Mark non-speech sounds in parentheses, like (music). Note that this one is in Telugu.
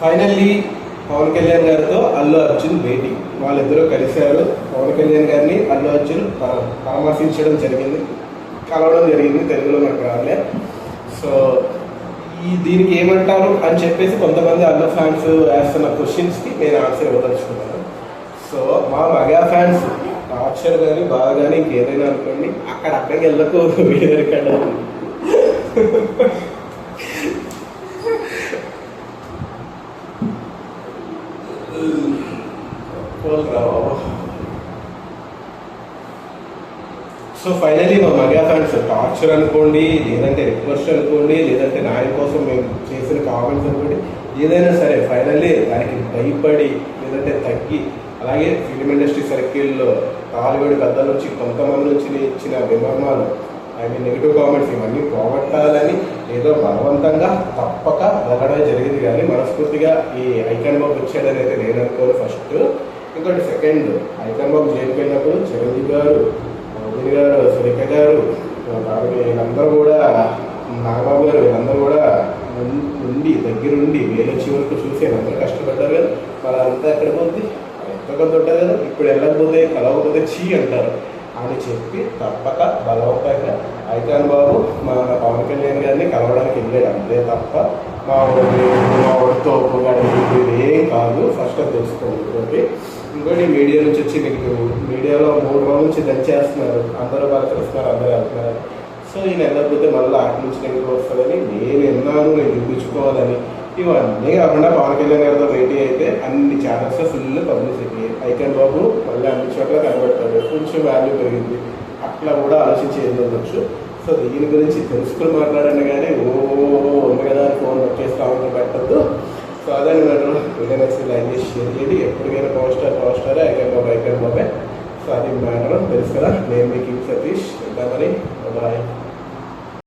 ఫైనల్లీ పవన్ కళ్యాణ్ గారితో అల్లు అర్జున్ భేటీ. వాళ్ళిద్దరూ కలిశారు. పవన్ కళ్యాణ్ గారిని అల్లు అర్జున్ పరామర్శించడం జరిగింది. కలవడం జరిగింది. తెలుగులో నాకు రాలే సో ఈ దీనికి ఏమంటారు అని చెప్పేసి కొంతమంది అల్లు ఫ్యాన్స్ వేస్తున్న క్వశ్చన్స్కి నేను ఆన్సర్ ఇవ్వదలుచుకున్నాను. సో మా మగా ఫ్యాన్స్ ఆక్షర్ కానీ బాగా కానీ ఇంకేదైనా అనుకోండి. అక్కడ అక్కడికి వెళ్ళకు (laughs) వీడియో సో ఫైనలీ మా మగా ఫ్యాన్స్ టార్చర్ అనుకోండి లేదంటే రిక్వెస్ట్ అనుకోండి లేదంటే నాయన కోసం మేము చేసిన కామెంట్స్ అనుకోండి ఏదైనా సరే ఫైనల్లీ దానికి భయపడి లేదంటే తగ్గి అలాగే ఫిలిం ఇండస్ట్రీ సర్కిల్లో తాలిబడి పెద్దల నుంచి కొంతమంది నుంచి ఇచ్చిన విమర్మాలు ఐ మీన్ నెగిటివ్ కామెంట్స్ ఇవన్నీ పోగొట్టాలని ఏదో బలవంతంగా తప్పక వెళ్ళడం జరిగింది. కానీ మనస్ఫూర్తిగా ఈ ఐకాన్ బాబు వచ్చాడని అయితే నేను అనుకోను. ఫస్ట్ ఇంకోటి సెకండ్ హైదరాబాద్ బాబు జైలుకి వెళ్ళినప్పుడు చిరంజీవి గారు మోదీ గారు సురేఖ గారు వీళ్ళందరూ కూడా నాగబాబు గారు వీళ్ళందరూ కూడా ఉండి దగ్గరుండి వేలొచ్చి వరకు చూసి వీళ్ళందరూ కష్టపడ్డారు కదా. వాళ్ళంతా అంతా ఎక్కడ పోద్ది? ఎంత కొంత ఉంటారు కదా. ఇప్పుడు వెళ్ళకపోతే కలవకపోతే చీ అంటారు. అని చెప్పి తప్పక బలవంతంగా ఐకాన్ బాబు మా పవన్ కళ్యాణ్ గారిని కలవడానికి వెళ్ళాడు. అంతే తప్ప మా ఊరి మా ఊరితో ఒప్పుగా ఏం కాదు. ఫస్ట్ తెలుసుకోండి ఇంకోటి మీడియా నుంచి వచ్చి మీకు మీడియాలో మూడు రోజుల నుంచి దంచేస్తున్నారు అందరూ పలకరిస్తున్నారు అందరూ వెళ్తున్నారు సో ఈయన వెళ్ళకపోతే మళ్ళీ అటు నుంచి నెగిటివ్ వస్తుందని నేను విన్నాను నేను చూపించుకోవాలని ఇవన్నీ కాకుండా పవన్ కళ్యాణ్ గారితో భేటీ అయితే అన్ని ఛానల్స్ ఫుల్ పబ్లిసిటీ ఐకన్ బాబు మళ్ళీ అన్ని చోట్ల కనబడతాడు. కొంచెం వాల్యూ పెరిగింది. అట్లా కూడా ఆలోచించి ఉండొచ్చు సో దీని గురించి తెలుసుకుని మాట్లాడండి కానీ ఓ ఉంది కదా ఫోన్ వచ్చేస్తా పెట్టద్దు. సో అదే నేను వీడియో నచ్చి లైక్ చేసి షేర్ చేయండి. ఎప్పటికైనా ఐకాన్ బాబే సో అది మ్యాటర్ తెలుసు కదా